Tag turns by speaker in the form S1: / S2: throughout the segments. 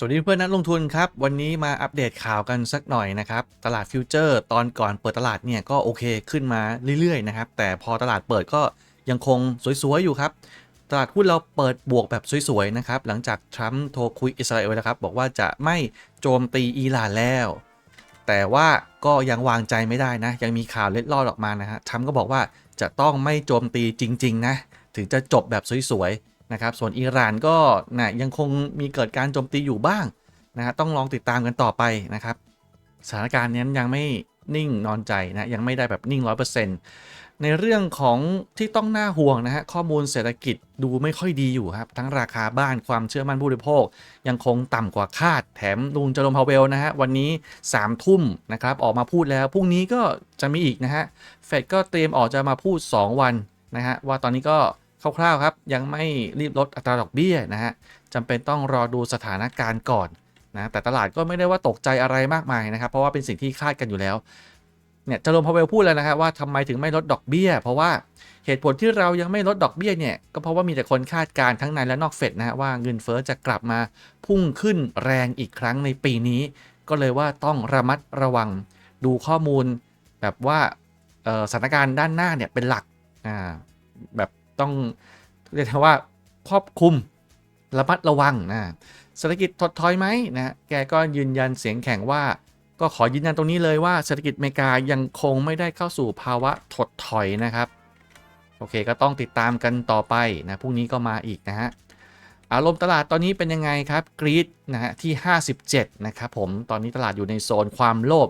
S1: สวัสดีเพื่อนนักลงทุนครับ วันนี้มาอัปเดตข่าวกันสักหน่อยนะครับ ตลาดฟิวเจอร์ ตอนก่อนเปิดตลาดเนี่ยก็โอเคขึ้นมาเรื่อยๆนะครับ แต่พอตลาดเปิดก็ยังคงสวยๆอยู่ครับ ตลาดหุ้นเราเปิดบวกแบบสวยๆนะครับ หลังจากทรัมป์โทรคุยอิสราเอลแล้วครับ บอกว่าจะไม่โจมตีอิหร่านแล้ว แต่ว่าก็ยังวางใจไม่ได้นะ ยังมีข่าวเล็ดลอดออกมานะฮะทรัมป์ก็บอกว่าจะต้องไม่โจมตีจริง ๆ นะ ถึงจะจบแบบสวยๆ นะครับ ส่วนอิหร่านก็นะยังคงมีเกิดการโจมตีอยู่บ้างนะฮะต้องลองติดตามกันต่อไปนะครับ สถานการณ์นี้ยังไม่นิ่งนอนใจนะยังไม่ได้แบบนิ่ง 100%ในเรื่องของที่ต้องน่าห่วงนะฮะข้อมูลเศรษฐกิจดูไม่ค่อยดีอยู่ครับ ทั้งราคาบ้านความเชื่อมั่นผู้บริโภค ยังคงต่ำกว่าคาด แถมลุงจอร์มพาวเวลนะฮะวันนี้3ามทุ่มนะครับออกมาพูดแล้วพรุ่งนี้ก็จะมีอีกนะฮะเฟดก็เตรียมออกจะมาพูด 2 วันนะฮะว่าตอนนี้ก็ คร่าวๆครับ ยังไม่รีบลดอัตราดอกเบี้ยนะฮะจำเป็นต้องรอดูสถานการณ์ก่อนนะแต่ตลาดก็ไม่ได้ว่าตกใจอะไรมากมายนะครับ เพราะว่าเป็นสิ่งที่คาดกันอยู่แล้วเนี่ยจอร์มพาวเวลพูดแล้วนะครับว่าทำไมถึงไม่ลดดอกเบี้ย เพราะว่าเหตุผลที่เรายังไม่ลดดอกเบี้ยเนี่ยก็เพราะว่ามีแต่คนคาดการณ์ทั้งในและนอกเฟดนะฮะว่าเงินเฟ้อจะกลับมาพุ่งขึ้นแรงอีกครั้งในปีนี้ ก็เลยว่าต้องระมัดระวังดูข้อมูล แบบว่าสถานการณ์ด้านหน้าเนี่ยเป็นหลักอ่าแบบ ต้องเรียกว่าครอบคลุมระมัดระวังนะเศรษฐกิจถดถอยไหมนะแกก็ยืนยันเสียงแข็งว่า ก็ขอยืนยันตรงนี้เลยว่าเศรษฐกิจอเมริกายังคงไม่ได้เข้าสู่ภาวะถดถอยนะครับ โอเคก็ต้องติดตามกันต่อไปนะพรุ่งนี้ก็มาอีกนะฮะ อารมณ์ตลาดตอนนี้เป็นยังไงครับกรีดนะฮะที่ 57 นะครับผมตอนนี้ตลาดอยู่ในโซนความโลภ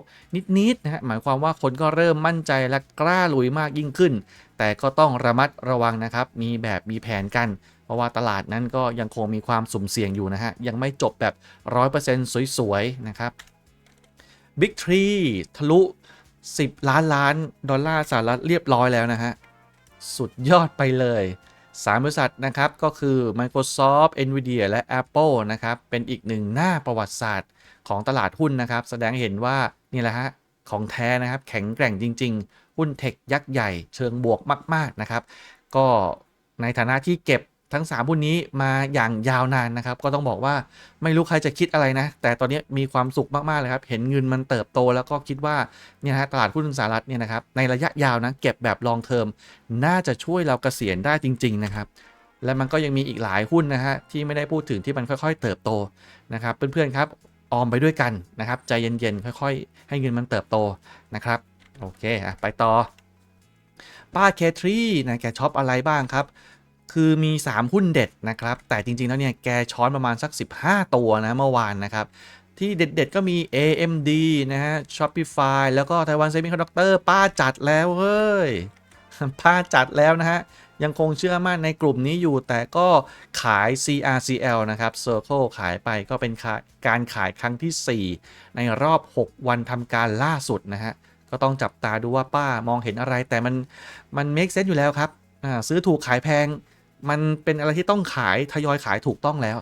S1: นิดๆนะฮะหมายความว่าคนก็เริ่มมั่นใจและกล้าลุยมากยิ่งขึ้น แต่ก็ต้องระมัดระวังนะครับ มีแบบมีแผนกัน เพราะว่าตลาดนั้นก็ยังคงมีความสุ่มเสี่ยงอยู่นะฮะ ยังไม่จบแบบ 100%สวยๆ นะครับ Big Tree ทะลุ 10 ล้านล้าน ดอลลาร์สหรัฐเรียบร้อยแล้วนะฮะ สุดยอดไปเลย 3 บริษัทนะครับก็คือ Microsoft, Nvidia และ Apple นะครับเป็นอีกหนึ่งหน้าประวัติศาสตร์ของตลาดหุ้นนะครับ แสดงเห็นว่านี่แหละฮะของแท้นะครับแข็งแกร่งจริง ๆ หุ้นเทคยักษ์ใหญ่เชิงบวกมาก ๆ นะครับ ก็ในฐานะที่เก็บ ทั้ง3หุ้นนี้มาอย่างยาวนานนะครับ ก็ต้องบอกว่าไม่รู้ใครจะคิดอะไรนะ แต่ตอนนี้มีความสุขมากๆเลยครับ เห็นเงินมันเติบโตแล้วก็คิดว่าเนี่ยฮะตลาดหุ้นสหรัฐเนี่ยนะครับในระยะยาวนะเก็บแบบลองเทอมน่าจะช่วยเราเกษียณได้จริง ๆ นะครับ และมันก็ยังมีอีกหลายหุ้นนะฮะที่ไม่ได้พูดถึงที่มันค่อย ๆ เติบโตนะครับ เพื่อนๆครับออมไปด้วยกันนะครับ ใจเย็นๆค่อย ๆ ให้เงินมันเติบโตนะครับโอเคอะไปต่อป้าเคทรีนะแกช็อปอะไรบ้างครับ คือมี 3 หุ้นเด็ดนะครับ แต่จริง ๆ แล้วเนี่ย แกช้อนประมาณสัก 15 ตัวนะเมื่อวานนะครับ ที่เด็ด ๆ ก็มี AMD นะฮะ Shopify แล้วก็ Taiwan Semiconductor ป้าจัดแล้วเฮ้ย ป้าจัดแล้วนะฮะ ยังคงเชื่อมั่นในกลุ่มนี้อยู่ แต่ก็ขาย CRCL นะครับ Circle ขายไปก็เป็นการขายครั้งที่ 4 ในรอบ 6 วันทำการล่าสุดนะฮะ ก็ต้องจับตาดูว่าป้ามองเห็นอะไร แต่มันมัน make sense อยู่แล้วครับซื้อถูกขายแพง มันเป็นอะไรที่ต้องขายทยอยขายถูกต้องแล้ว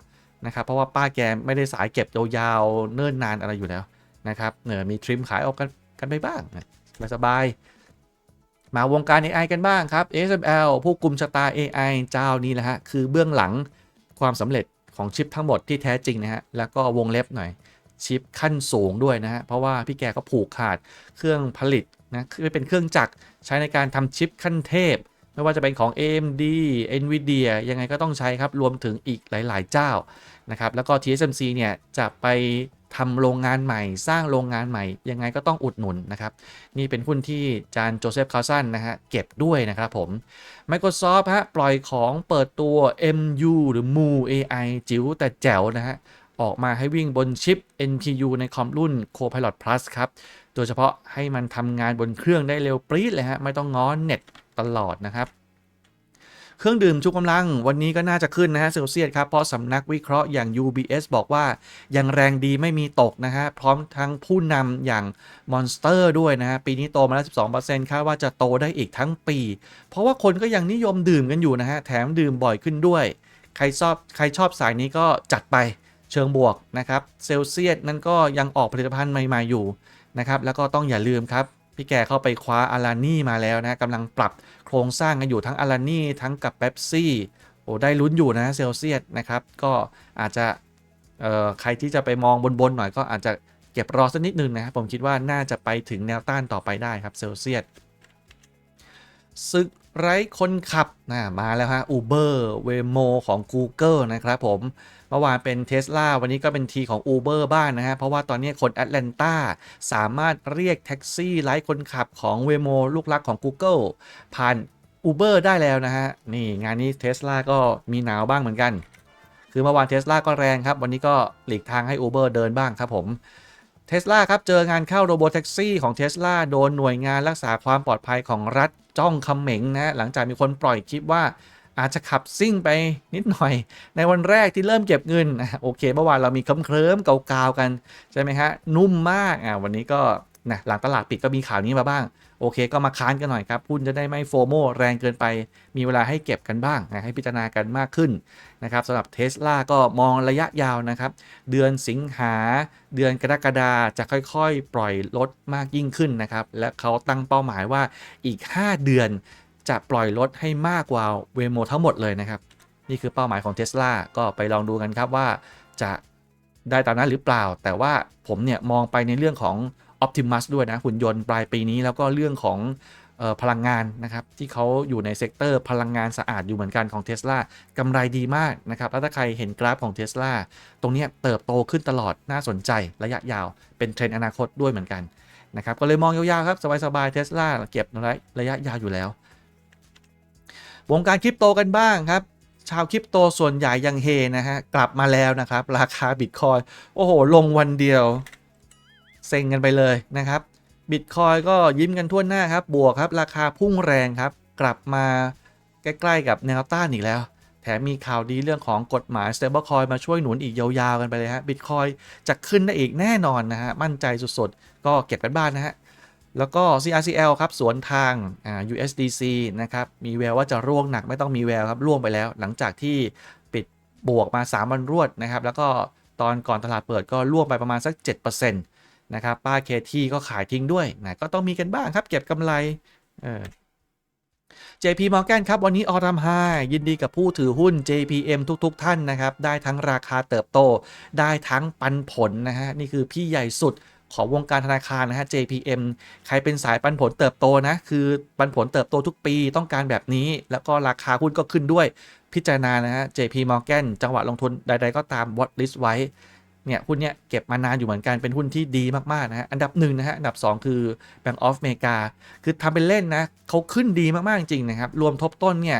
S1: นะครับ เพราะว่าป้าแกไม่ได้สายเก็บยาวๆเนิ่นนานอะไรอยู่แล้วนะครับเนอมีทริมขายออกกันกันไปบ้างสบายๆมาวงการ AI กันบ้างครับ ASML ผู้กลุ่มชะตา AI เจ้านี้แหละฮะคือเบื้องหลังความสำเร็จของชิปทั้งหมดที่แท้จริงนะฮะแล้วก็วงเล็บหน่อยชิปขั้นสูงด้วยนะฮะ เพราะว่าพี่แกก็ผูกขาดเครื่องผลิตนะคือเป็นเครื่องจักรใช้ในการทำชิปขั้นเทพ ไม่ว่าจะเป็นของ AMD Nvidia ยังไงก็ต้องใช้ครับ รวมถึงอีกหลาย ๆ เจ้านะครับ แล้วก็ TSMC เนี่ยจะไปทำโรงงานใหม่ สร้างโรงงานใหม่ ยังไงก็ต้องอุดหนุนนะครับ นี่เป็นหุ้นที่จานโจเซฟคาสันนะฮะเก็บด้วยนะครับผม Microsoft ฮะปล่อยของเปิดตัว MU หรือ Mu AI จิ๋วแต่แจ๋วนะฮะออกมาให้วิ่งบนชิป NPU ในคอมรุ่น Copilot Plus ครับ โดยเฉพาะให้มันทำงานบนเครื่องได้เร็วปรี๊ดเลยฮะ ไม่ต้องง้อนเน็ต ตลอดนะครับเครื่องดื่มชูกำลังวันนี้ก็น่าจะขึ้นนะฮะเซลเซียสครับ เพราะสำนักวิเคราะห์อย่าง UBS บอกว่ายังแรงดีไม่มีตกนะฮะพร้อมทั้งผู้นำอย่าง Monster ด้วยนะฮะปีนี้โตมาแล้ว 12%คาดว่าจะโตได้อีกทั้งปี เพราะว่าคนก็ยังนิยมดื่มกันอยู่นะฮะ แถมดื่มบ่อยขึ้นด้วย ใครชอบใครชอบสายนี้ก็จัดไปเชิงบวกนะครับเซลเซียสนั่นก็ยังออกผลิตภัณฑ์ใหม่ ๆอยู่นะครับแล้วก็ต้องอย่าลืมครับ พี่แกเข้าไปคว้าอารานี่มาแล้วนะกำลังปรับโครงสร้างกันอยู่ทั้งอารานี่ทั้งกับเบปซี่โอ้ได้ลุ้นอยู่นะเซลเซียสนะครับ ก็อาจจะใครที่จะไปมองบนๆหน่อยก็อาจจะเก็บรอสักนิดนึงนะครับผมคิดว่าน่าจะไปถึงแนวต้านต่อไปได้ครับเซลเซียสซึกไร้คนขับนะมาแล้วฮะ Uber Waymo ของ Google นะครับผม เมื่อวานเป็น Tesla วันนี้ก็เป็นทีของ Uber บ้างนะฮะ เพราะว่าตอนนี้คนแอตแลนตาสามารถเรียกแท็กซี่ไร้คนขับของ Waymo ลูกรักของ Google ผ่าน Uber ได้แล้วนะฮะ นี่งานนี้ Tesla ก็มีหนาวบ้างเหมือนกัน คือเมื่อวาน Tesla ก็แรงครับ วันนี้ก็หลีกทางให้ Uber เดินบ้างครับผมเทสลาครับ เจองานเข้าโรบอทแท็กซี่ของเท s l a โดนหน่วยงานรักษาความปลอดภัยของรัฐจ้องคำเหม็งนะฮะหลังจากมีคนปล่อยคลิปว่า อาจจะขับซิ่งไปนิดหน่อย ในวันแรกที่เริ่มเก็บเงินโอเค เมื่อวานเรามีเคลิ้มๆเกาๆกัน ใช่ไหมฮะ นุ่มมากอะวันนี้ก็นะหลังตลาดปิดก็มีข่าวนี้มาบ้าง โอเคก็มาค้านกันหน่อยครับหุ้นจะได้ไม่โฟโมแรงเกินไป มีเวลาให้เก็บกันบ้างนะให้พิจารณากันมากขึ้นนะครับสำหรับเทสลาก็มองระยะยาวนะครับ เดือนสิงหา เดือนกรกฎาจะค่อยๆ ปล่อยลดมากยิ่งขึ้นนะครับ และเขาตั้งเป้าหมายว่าอีก 5 เดือน จะปล่อยลดให้มากกว่าเวโมทั้งหมดเลยนะครับ นี่คือเป้าหมายของเท s l a ก็ไปลองดูกันครับว่าจะได้ตามนั้นหรือเปล่า แต่ว่าผมเนี่ยมองไปในเรื่องของ Optimus ด้วยนะหุ่นยนต์ปลายปีนี้แล้วก็เรื่องของออพลังงานนะครับที่เขาอยู่ในเซกเตอร์พลังงานสะอาดอยู่เหมือนกันของ t ท s l a กำไรดีมากนะครับแล้วถ้าใครเห็นกราฟของ t ท s l a ตรงนี้เติบโตขึ้นตลอดน่าสนใจระยะยาวเป็นเทรนด์อนาคตด้วยเหมือนกันนะครับก็เลยมองยาวๆครับสบายๆเทสลาเก็บระยะยาวอยู่แล้ว วงการคริปโตกันบ้างครับ ชาวคริปโตส่วนใหญ่ยังเฮนะฮะ กลับมาแล้วนะครับ ราคาบิตคอยโอ้โห ลงวันเดียว เซ็งกันไปเลยนะครับบิตคอยก็ยิ้มกันทั่วหน้าครับ บวกครับ ราคาพุ่งแรงครับ กลับมาใกล้ๆกับแนวต้านอีกแล้ว แถมมีข่าวดีเรื่องของกฎหมาย stablecoin มาช่วยหนุนอีกยาวๆกันไปเลยฮะบิตคอยจะขึ้นได้อีกแน่นอนนะฮะ มั่นใจสุดๆ ก็เก็บกันบ้านนะฮะ แล้วก็ CRCL ครับ สวนทาง USDC นะครับ มีแววว่าจะร่วงหนักไม่ต้องมีแววครับร่วงไปแล้ว หลังจากที่ปิดบวกมา 3 วันรวดนะครับ แล้วก็ตอนก่อนตลาดเปิดก็ร่วงไปประมาณสัก 7%นะครับ ป้าเคที่ก็ขายทิ้งด้วยนะก็ต้องมีกันบ้างครับ เก็บกำไรเออ JP Morgan ครับ วันนี้ออทามไฮยินดีกับผู้ถือหุ้น JPM ทุกๆทท่านนะครับ ได้ทั้งราคาเติบโต ได้ทั้งปันผลนะฮะ นี่คือพี่ใหญ่สุด ของวงการธนาคารนะฮะ JPM ใครเป็นสายปันผลเติบโตนะ คือปันผลเติบโตทุกปีต้องการแบบนี้ แล้วก็ราคาหุ้นก็ขึ้นด้วยพิจารณานะฮะ JP Morgan จังหวะลงทุนใด ๆ ก็ตาม watch list ไว้ เนี่ยหุ้นเนี่ยเก็บมานานอยู่เหมือนกันเป็นหุ้นที่ดีมาก ๆ นะฮะ อันดับหนึ่งนะฮะ อันดับ 2 คือ Bank of America คือทำเป็นเล่นนะเขาขึ้นดีมาก ๆ จริงนะครับ รวมทบต้นเนี่ย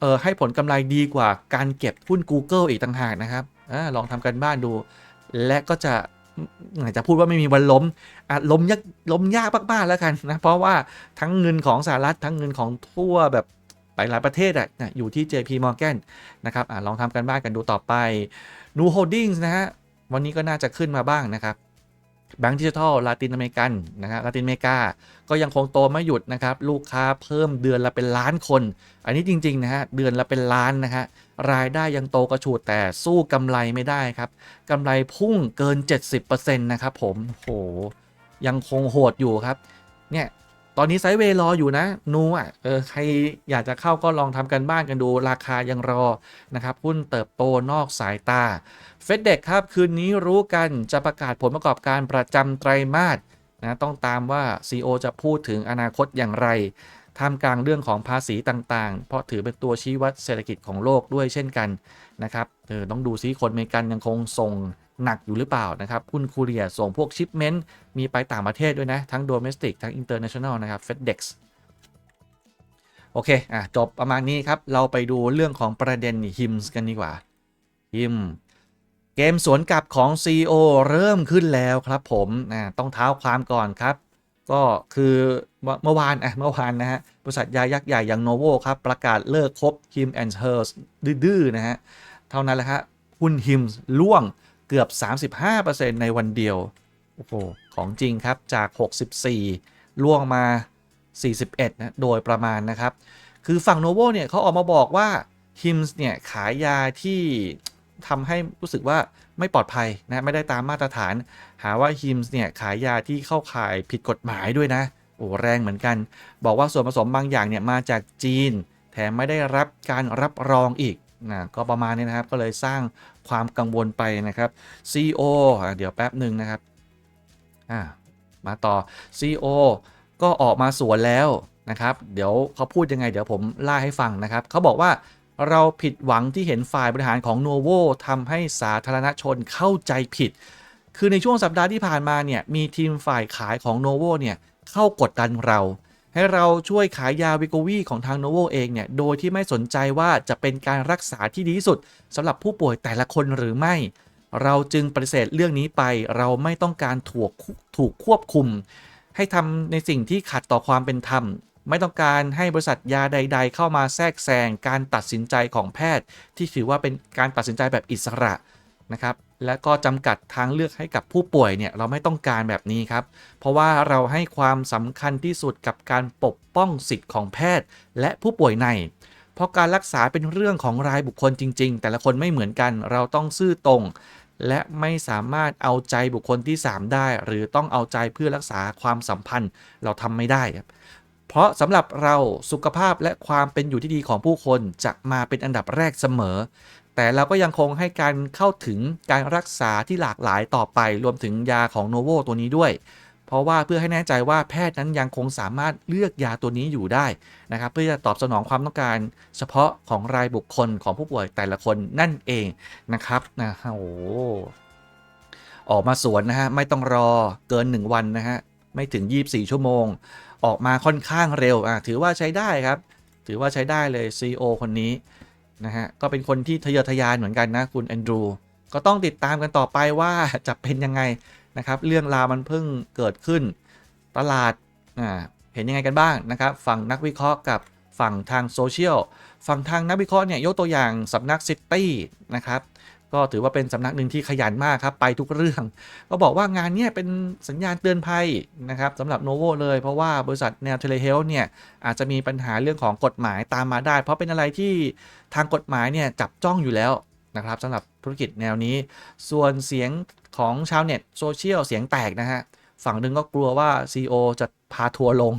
S1: เออให้ผลกำไรดีกว่าการเก็บหุ้น Google อีกต่างหากนะครับอลองทำกันบ้านดู และก็จะ จะพูดว่าไม่มีวันล้มอาจล้มยากล้มยากมากๆแล้วกันนะ เพราะว่าทั้งเงินของสหรัฐทั้งเงินของทั่วแบบไปหลายประเทศอะอยู่ที่ JP Morgan นะครับอลองทำกันบ้านกันดูต่อไป New Holdings นะฮะวันนี้ก็น่าจะขึ้นมาบ้างนะครับ แบงก์ดิจิทัลลาตินอเมริกันนะครับลาตินอเมริกา ก็ยังคงโตไม่หยุดนะครับ ลูกค้าเพิ่มเดือนละเป็นล้านคน อันนี้จริง ๆ นะฮะ เดือนละเป็นล้านนะฮะ รายได้ยังโตกระฉูดแต่สู้กำไรไม่ได้ครับกำไรพุ่งเกิน 70%นะครับผมโหยังคงโหดอยู่ครับ เนี่ย ตอนนี้ไซด์เวย์รออยู่นะนูอะเออใครอยากจะเข้าก็ลองทำกันบ้านกันดูราคายังรอนะครับหุ้นเติบโตนอกสายตาเฟดเด็กครับคืนนี้รู้กันจะประกาศผลประกอบการประจำไตรมาสนะต้องตามว่า CEO จะพูดถึงอนาคตอย่างไรท่ามกลางเรื่องของภาษีต่างๆ เพราะถือเป็นตัวชี้วัดเศรษฐกิจของโลกด้วยเช่นกันนะครับ เออต้องดูซิคนเมกันยังคงส่งหนักอยู่หรือเปล่านะครับหุ้นคูเรียส่งพวกชิปเมนต์มีไปต่างประเทศด้วยนะ ทั้งโดเมสติกทั้งอินเตอร์เนชั่นแนลนะครับ FedEx โอเค อะ จบประมาณนี้ครับ เราไปดูเรื่องของประเด็นฮิมส์กันดีกว่าฮิมเกมสวนกลับของ CEO เริ่มขึ้นแล้วครับผมนะต้องเท้าความก่อนครับ ก็คือเมื่อวานอะเมื่อวานนะฮะบริษัทยายักษ์ใหญ่อย่างโนโวครับ ประกาศเลิกคบ Him and Hers ดื้อๆนะฮะ ท่านั้นแหละฮะหุ้น Him ล่วงเกือบ 35%ในวันเดียว โอ้โห ของจริงครับจาก 64 ล่วงมา 41 นะ โดยประมาณนะครับ คือฝั่งโนโวเนี่ยเขาออกมาบอกว่า Hims เนี่ยขายยาที่ทำให้รู้สึกว่าไม่ปลอดภัยนะ ไม่ได้ตามมาตรฐาน หาว่า Hims เนี่ยขายยาที่เข้าข่ายผิดกฎหมายด้วยนะ โอ้แรงเหมือนกัน บอกว่าส่วนผสมบางอย่างเนี่ยมาจากจีน แถมไม่ได้รับการรับรองอีก นะก็ประมาณนี้นะครับก็เลยสร้างความกังวลไปนะครับ CEO อะเดี๋ยวแป๊บหนึ่งนะครับมาต่อ CEO ก็ออกมาสวนแล้วนะครับ เดี๋ยวเขาพูดยังไง เดี๋ยวผมล่าให้ฟังนะครับ เขาบอกว่าเราผิดหวังที่เห็นฝ่ายบริหารของ Novo ทำให้สาธารณชนเข้าใจผิด คือในช่วงสัปดาห์ที่ผ่านมาเนี่ยมีทีมฝ่ายขายของ Novo เนี่ยเข้ากดดันเรา ให้เราช่วยขายยาวิโกวีของทาง Novo เองเนี่ย โดยที่ไม่สนใจว่าจะเป็นการรักษาที่ดีที่สุดสำหรับผู้ป่วยแต่ละคนหรือไม่ เราจึงปฏิเสธเรื่องนี้ไป เราไม่ต้องการถูกถูกควบคุม ให้ทำในสิ่งที่ขัดต่อความเป็นธรรม ไม่ต้องการให้บริษัทยาใด ๆ เข้ามาแทรกแซงการตัดสินใจของแพทย์ ที่ถือว่าเป็นการตัดสินใจแบบอิสระนะครับ และก็จำกัดทางเลือกให้กับผู้ป่วยเนี่ยเราไม่ต้องการแบบนี้ครับ เพราะว่าเราให้ความสำคัญที่สุดกับการปกป้องสิทธิ์ของแพทย์ และผู้ป่วยใน เพราะการรักษาเป็นเรื่องของรายบุคคลจริง ๆ แต่ละคนไม่เหมือนกันเราต้องซื่อตรง และไม่สามารถเอาใจบุคคลที่ 3 ได้ หรือต้องเอาใจเพื่อรักษาความสัมพันธ์เราทำไม่ได้ครับเพราะสำหรับเราสุขภาพและความเป็นอยู่ที่ดีของผู้คนจะมาเป็นอันดับแรกเสมอ แต่เราก็ยังคงให้การเข้าถึงการรักษาที่หลากหลายต่อไป รวมถึงยาของโนโวตัวนี้ด้วย เพราะว่าเพื่อให้แน่ใจว่าแพทย์นั้นยังคงสามารถเลือกยาตัวนี้อยู่ได้นะครับ เพื่อจะตอบสนองความต้องการเฉพาะของรายบุคคลของผู้ป่วยแต่ละคนนั่นเองนะครับนะโอ้ออกมาสวนนะฮะไม่ต้องรอเกิน 1 วันนะฮะไม่ถึง 24 ชั่วโมง ออกมาค่อนข้างเร็วอะถือว่าใช้ได้ครับ ถือว่าใช้ได้เลย CEO คนนี้ นะฮะ ก็เป็นคนที่ทะเยอทะยานเหมือนกันนะคุณแอนดรูก็ต้องติดตามกันต่อไปว่าจะเป็นยังไงนะครับ เรื่องราวมันเพิ่งเกิดขึ้น ตลาดาเห็นยังไงกันบ้างนะครับ ฝั่งนักวิเคราะห์กับฝั่งทางโซเชียล ฝั่งทางนักวิเคราะห์เนี่ยยกตัวอย่างสำนักซิตี้นะครับ ก็ถือว่าเป็นสำนักหนึ่งที่ขยันมากครับ ไปทุกเรื่อง ก็บอกว่างานเนี้ยเป็นสัญญาณเตือนภัยนะครับสำหรับโนโวเลย เพราะว่าบริษัทแนวเทเลเฮลเนี่ยอาจจะมีปัญหาเรื่องของกฎหมายตามมาได้ เพราะเป็นอะไรที่ทางกฎหมายเนี่ยจับจ้องอยู่แล้วนะครับสำหรับธุรกิจแนวนี้ ส่วนเสียงของชาวเน็ตโซเชียลเสียงแตกนะฮะฝั่งหนึ่งก็กลัวว่า CEO จะพาทัวร์ลง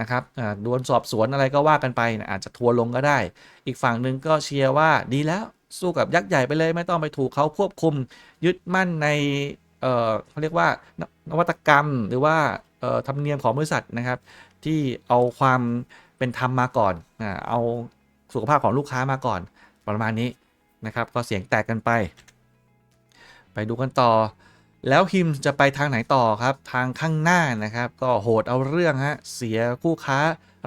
S1: นะครับอ่าโดนสอบสวนอะไรก็ว่ากันไปนะอาจจะทัวร์ลงก็ได้ อีกฝั่งหนึ่งก็เชียร์ว่าดีแล้ว สู้กับยักษ์ใหญ่ไปเลย ไม่ต้องไปถูกเขาควบคุมยึดมั่นในเอ่อเขาเรียกว่านวัตกรรมหรือว่าเอ่อธรรมเนียมของบริษัทนะครับ ที่เอาความเป็นธรรมมาก่อนอ่าเอาสุขภาพของลูกค้ามาก่อนประมาณนี้นะครับ ก็เสียงแตกกันไป ไปดูกันต่อ แล้วฮิมจะไปทางไหนต่อครับ ทางข้างหน้านะครับ ก็โหดเอาเรื่องฮะเสียคู่ค้า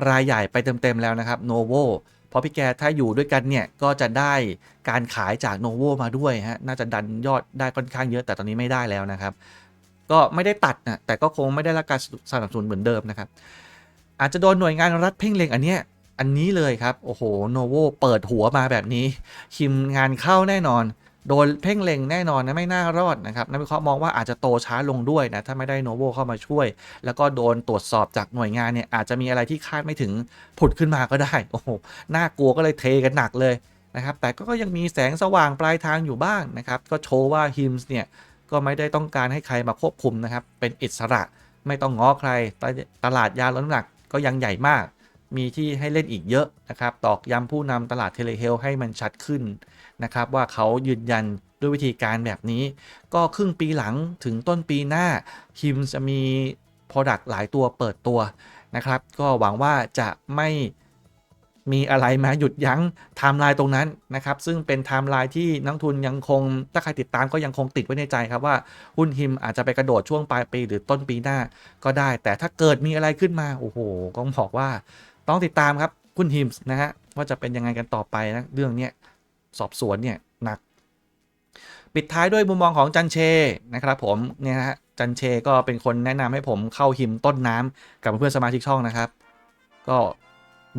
S1: รายใหญ่ไปเต็มๆแล้วนะครับโนโว เพราะพี่แกถ้าอยู่ด้วยกันเนี่ยก็จะได้การขายจากโนโวมาด้วยฮะน่าจะดันยอดได้ค่อนข้างเยอะแต่ตอนนี้ไม่ได้แล้วนะครับ ก็ไม่ได้ตัดนะแต่ก็คงไม่ได้รับการสนับสนุนเหมือนเดิมนะครับ อาจจะโดนหน่วยงานรัฐเพ่งเล็งอันเนี้ยอันนี้เลยครับ โอ้โหโนโวเปิดหัวมาแบบนี้คิมงานเข้าแน่นอน โดนเพ่งเล็งแน่นอนนะไม่น่ารอดนะครับนักวิเคราะห์มองว่าอาจจะโตช้าลงด้วยนะถ้าไม่ได้โนโวเข้ามาช่วย แล้วก็โดนตรวจสอบจากหน่วยงานเนี่ยอาจจะมีอะไรที่คาดไม่ถึงผุดขึ้นมาก็ได้โอ้โหน่ากลัวก็เลยเทกันหนักเลยนะครับแต่ก็ยังมีแสงสว่างปลายทางอยู่บ้างนะครับก็โชว์ว่าฮิมส์เนี่ยก็ไม่ได้ต้องการให้ใครมาควบคุมนะครับเป็นอิสระไม่ต้องง้อใครตตลาดยาลดน้ำหนักก็ยังใหญ่มาก มีที่ให้เล่นอีกเยอะนะครับ ตอกย้ำผู้นำตลาดเทเลเฮลให้มันชัดขึ้นนะครับ ว่าเขายืนยันด้วยวิธีการแบบนี้ ก็ครึ่งปีหลังถึงต้นปีหน้าคิมจะมี Product หลายตัวเปิดตัวนะครับ ก็หวังว่าจะไม่มีอะไรมาหยุดยั้งไทม์ไลน์ตรงนั้นนะครับ ซึ่งเป็นไทม์ไลน์ที่นักทุนยังคง ถ้าใครติดตามก็ยังคงติดไว้ในใจครับว่าหุ้นฮิมอาจจะไปกระโดดช่วงปลายปีหรือต้นปีหน้าก็ได้ แต่ถ้าเกิดมีอะไรขึ้นมา โอ้โห ก็บอกว่า ต้องติดตามครับคุณฮิมส์นะฮะว่าจะเป็นยังไงกันต่อไปนะเรื่องเนี้ยสอบสวนเนี่ยหนัก ปิดท้ายด้วยมุมมองของจันเชนะครับผมเนี่ยฮะจันเชก็เป็นคนแนะนำให้ผมเข้าฮิมต้นน้ำกับเพื่อนสมาชิกช่องนะครับ ก็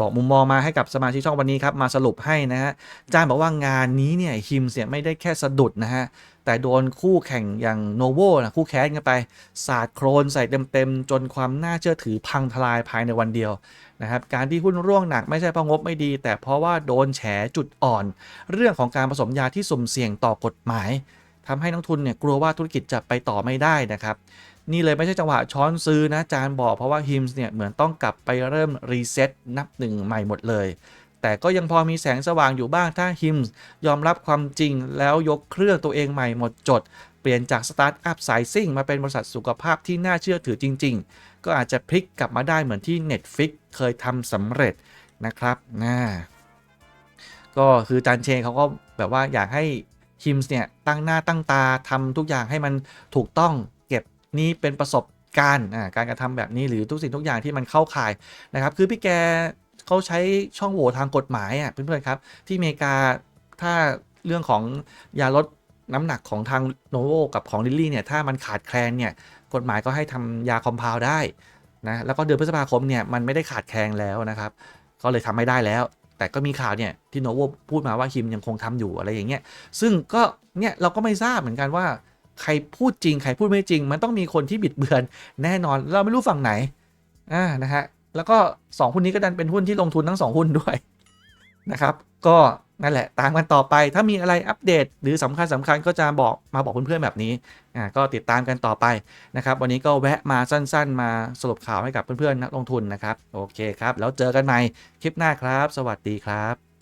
S1: บอกมุมมองมาให้กับสมาชิกช่องวันนี้ครับมาสรุปให้นะฮะจานบอกว่างานนี้เนี่ยฮิมเสียไม่ได้แค่สะดุดนะฮะ แต่โดนคู่แข่งอย่างโนโวนะคู่แข่งกันไป สาดโครนใส่เต็มๆ จนความน่าเชื่อถือพังทลายภายในวันเดียวนะครับการที่หุ้นร่วงหนักไม่ใช่เพราะงบไม่ดี แต่เพราะว่าโดนแฉจุดอ่อน เรื่องของการผสมยาที่สุ่มเสี่ยงต่อกฎหมายทำให้นักทุนเนี่ยกลัวว่าธุรกิจจะไปต่อไม่ได้นะครับนี่เลยไม่ใช่จังหวะช้อนซื้อนะจานบอกเพราะว่าฮิมส์เนี่ยเหมือนต้องกลับไปเริ่มรีเซ็ตนับหนึ่งใหม่หมดเลย แต่ก็ยังพอมีแสงสว่างอยู่บ้างถ้าฮิมส์ยอมรับความจริงแล้วยกเครื่องตัวเองใหม่หมดจด เปลี่ยนจากสตาร์ทอัพสายซิ่งมาเป็นบริษัทสุขภาพที่น่าเชื่อถือจริง ๆ ก็อาจจะพลิกกลับมาได้เหมือนที่ Netflix เคยทำสำเร็จนะครับน่าก็คือจานเชงเขาก็แบบว่าอยากให้ฮิมส์เนี่ยตั้งหน้าตั้งตาทำทุกอย่างให้มันถูกต้องเก็บนี้เป็นประสบการณ์การกระทำแบบนี้หรือทุกสิ่งทุกอย่างที่มันเข้าข่ายนะครับ คือพี่แก เขาใช้ช่องโหว่ทางกฎหมายอะเพื่อนๆครับ ที่อเมริกาถ้าเรื่องของยาลดน้ำหนักของทางโนโวกับของลิลลี่เนี่ยถ้ามันขาดแคลนเนี่ยกฎหมายก็ให้ทำยาคอมเพลได้นะแล้วก็เดือนพฤษภาคมเนี่ยมันไม่ได้ขาดแคลนแล้วนะครับ ก็เลยทำไม่ได้แล้ว แต่ก็มีข่าวเนี่ยที่โนโวพูดมาว่าฮิมยังคงทำอยู่อะไรอย่างเงี้ยซึ่งก็เนี่ยเราก็ไม่ทราบเหมือนกันว่าใครพูดจริง ใครพูดไม่จริง มันต้องมีคนที่บิดเบือนแน่นอน เราไม่รู้ฝั่งไหนอ่านะฮะ แล้วก็สองหุ้นนี้ก็ดันเป็นหุ้นที่ลงทุนทั้งสองหุ้นด้วยนะครับ ก็นั่นแหละตามกันต่อไปถ้ามีอะไรอัปเดต หรือสำคัญสำคัญก็จะบอกมาบอกเพื่อนๆแบบนี้อ่าก็ติดตามกันต่อไปนะครับ วันนี้ก็แวะมาสั้นๆ มาสรุปข่าวให้กับเพื่อนๆนักลงทุนนะครับ โอเคครับ แล้วเจอกันใหม่คลิปหน้าครับ สวัสดีครับ